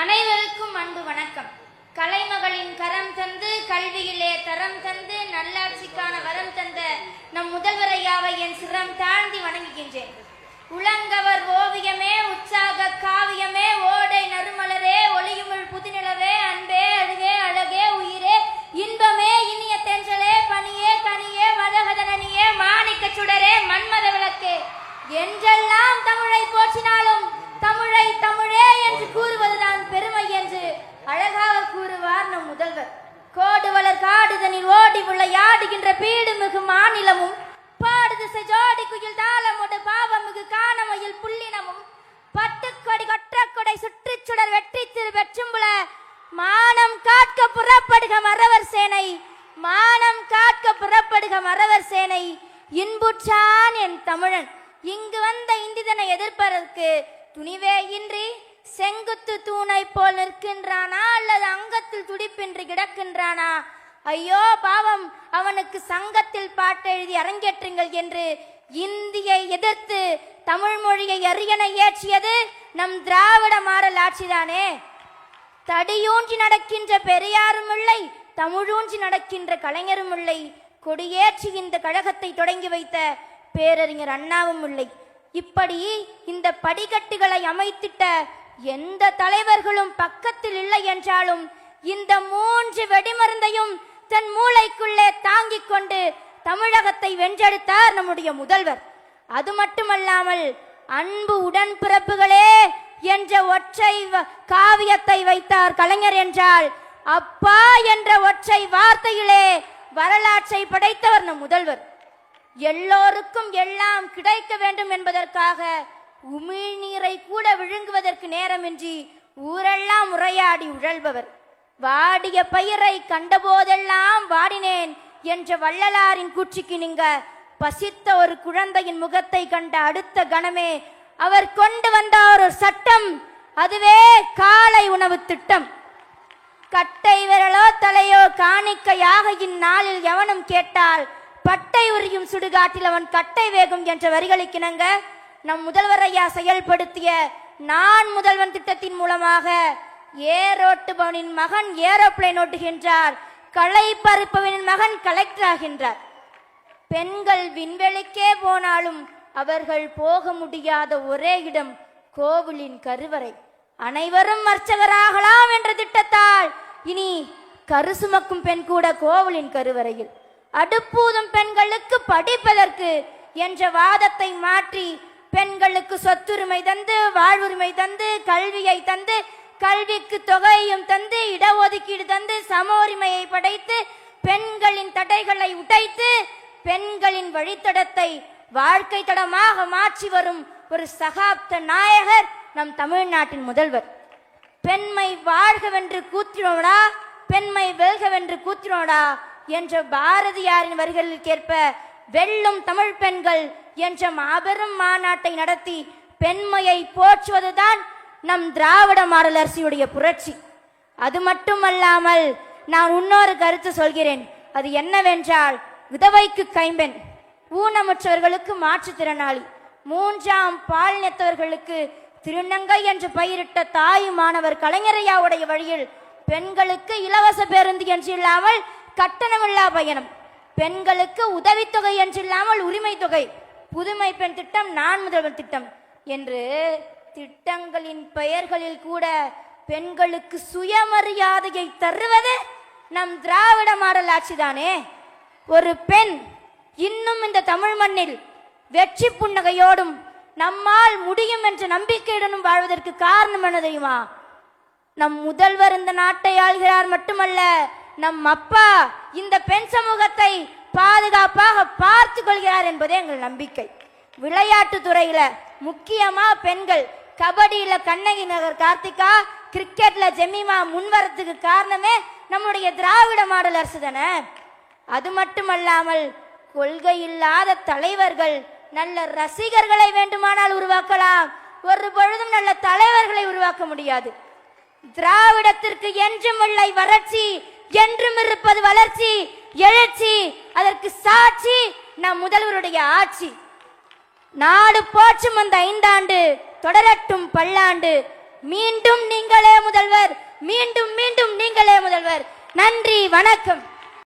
அனைவருக்கும் அன்பு வணக்கம். கலைமகளின் கரம் தந்து கல்வியிலே தரம் தந்து நல்லாட்சிக்கான வரம் தந்த நம் முதல்வரையாவை என் சிரம் தாழ்ந்தி வணங்குகின்றேன். உலங்கவர் ஓவியமே உற்சாக காவியமே ஓடை நறுமலரே ஒளியுமிழ் புதுநிலவே அன்பே அதுவே கூறுவார் முதல்வர். கோடு வளர் காடுதனில் ஓடி விளையாடுகின்ற பீடு மிகு மாநிலமும் பாடு திசை ஜோடி குயில் தாளமுடு பாவமிகு காணமையில் புள்ளினமும் பத்து கொடி கொற்றக்கொடை சுற்றிச் சுடர் வெற்றி திரு வெற்றும்புல மானம் காட்க புறப்படுக மறவர் சேனை மானம் காட்க புறப்படுக மறவர் சேனை இன்புற்றான் என் தமிழன். இங்கு வந்த இந்திதனை எதிர்ப்பதற்கு துணிவே இன்றி செங்குத்து தூணை போல் நிற்கின்றானா அல்லது அங்கத்தில் துடிப்பின்றி கிடக்கின்றானா? ஐயோ பாவம் அவனுக்கு சங்கத்தில் பாட்டு எழுதி அரங்கேற்றுங்கள் என்று இந்தியை எதிர்த்து தமிழ் மொழியை அரியணை ஏற்றியது நம் திராவிட மாடல் ஆட்சிதானே? தடியூன்றி நடக்கின்ற பெரியாரும் இல்லை தமிழூன்றி நடக்கின்ற கலைஞரும் இல்லை. கொடியேற்றி இந்த கழகத்தை தொடங்கி வைத்த பேரறிஞர் அண்ணாவும் இல்லை. இப்படி இந்த படிக்கட்டுகளை அமைத்திட்ட எந்த தலைவர்களும் பக்கத்தில் இல்லை என்றாலும் இந்த மூன்று வெடிமருந்தையும் தன் மூளைக்குள்ளே தாங்கிக் கொண்டு தமிழகத்தை வென்றெடுத்தார் நம்முடைய முதல்வர். அது மட்டுமல்லாமல் அன்பு உடன்பிறப்புகளே என்ற ஒற்றை வ- காவியத்தை வைத்தார் கலைஞர் என்றால் அப்பா என்ற ஒற்றை வார்த்தையிலே வரலாற்றை படைத்தவர் நம் முதல்வர். எல்லோருக்கும் எல்லாம் கிடைக்க வேண்டும் என்பதற்காக உமிழ்நீரை கூட விழுங்குவதற்கு நேரமின்றி ஊரெல்லாம் உரையாடி உழல்பவர். வாடிய பயிரை கண்டபோதெல்லாம் வாடினேன் என்ற வள்ளலாரின் கூற்றுக்கு நீங்க பசித்த ஒரு குழந்தையின் முகத்தை கண்ட அடுத்த கணமே அவர் கொண்டு வந்த ஒரு சட்டம் அதுவே காலை உணவு திட்டம். கட்டை விரலோ தலையோ காணிக்கையாக இந்நாளில் எவனும் கேட்டால் பட்டை உரியும் சுடுகாட்டில் அவன் கட்டை வேகும் என்ற வரிகளுக்கிணங்க நம் முதல்வர் ஐயா செயல்படுத்திய நான் முதல்வன் திட்டத்தின் மூலமாக ஏரோட்டுபவனின் மகன் ஏரோப்ளேன் ஓட்டுகின்றார் களை பறிப்பவனின் மகன் கலெக்டர் ஆகின்றார். பெண்கள் விண்வெளிக்கே போனாலும் அவர்கள் போக முடியாத ஒரே இடம் கோவிலின் கருவறை. அனைவரும் அர்ச்சகராகலாம் என்ற திட்டத்தால் இனி கரு சுமக்கும் பெண் கூட கோவிலின் கருவறையில். அடுப்பூதும் பெண்களுக்கு படிப்பதற்கு என்ற வாதத்தை மாற்றி பெண்களுக்கு சொத்துரிமை தந்து வாழ்வுரிமை தந்து கல்வியை தந்து கல்விக்கு தொகையும் தந்து இடஒதுக்கீடு தந்து சம உரிமையை படைத்து பெண்களின் தடைகளை உடைத்து பெண்களின் வழித்தடத்தை வாழ்க்கை தடமாக மாற்றி வரும் ஒரு சகாப்த நாயகர் நம் தமிழ்நாட்டின் முதல்வர். பெண்மை வாழ்கவென்று கூத்தினோடா பெண்மை வெல்கவென்று கூத்தினோடா என்ற பாரதியாரின் வரிகளுக்கேற்ப வெல்லும் தமிழ் பெண்கள் என்ற மாபெரும் மாநாட்டை நடத்தி பெண்மையை போற்றுவதுதான் நம் திராவிட மாடல் அரசியுடைய புரட்சி. அது மட்டுமல்லாமல் நான் இன்னொரு கருத்து சொல்கிறேன். அது என்னவென்றால் விதவைக்கு கைம்பெண் ஊனமுற்றவர்களுக்கு மாற்றுத்திறனாளி மூன்றாம் பாலினத்தவர்களுக்கு திருநங்கை என்று பயிரிட்ட தாய் மாணவர் கலைஞரையாவுடைய வழியில் பெண்களுக்கு இலவச பேருந்து என்று இல்லாமல் கட்டணமில்லா பயணம் பெண்களுக்கு உதவித்தொகை என்று இல்லாமல் உரிமை தொகை புதுமை பெண் திட்டம் நான் முதல்வர் திட்டம் என்று திட்டங்களின் பெயர்களில் கூட பெண்களுக்கு சுயமரியாதையை தருவது நம் திராவிட மாடல் ஆட்சிதானே? ஒரு பெண் இன்னும் இந்த தமிழ் மண்ணில் வெற்றி புன்னகையோடும் நம்மால் முடியும் என்ற நம்பிக்கையுடனும் வாழ்வதற்கு காரணம் என்ன தெரியுமா? நம் முதல்வர் இந்த நாட்டை ஆள்கிறார் மட்டுமல்ல நம் அப்பா இந்த பெண் சமூகத்தை பாதுகாப்பாக பார்த்து கொள்கிறார் என்பதே எங்கள் நம்பிக்கை. விளையாட்டு துறையில முக்கியமா பெண்கள். கபடியில கண்ணகி நகர் கார்த்திகா கிரிக்கெட்ல ஜெமிமா முன்வரத்துக்கு காரணமே நம்முடைய திராவிட மாடல் அரசு தானே. அது மட்டுமல்லாமல் கொள்கை இல்லாத தலைவர்கள் நல்ல ரசிகர்களை வேண்டுமானால் உருவாக்கலாம். ஒரு பொழுதும் நல்ல தலைவர்களை உருவாக்க முடியாது. திராவிடத்திற்கு என்றும் இல்லை வறட்சி என்றும் இருப்பது வளர்ச்சி எழுச்சி அதற்கு சாட்சி நம் முதல்வருடைய ஆட்சி. நாடு போச்சும் அந்த ஐந்தாண்டு தொடரட்டும் பல்லாண்டு. மீண்டும் நீங்களே முதல்வர் மீண்டும் மீண்டும் நீங்களே முதல்வர். நன்றி வணக்கம்.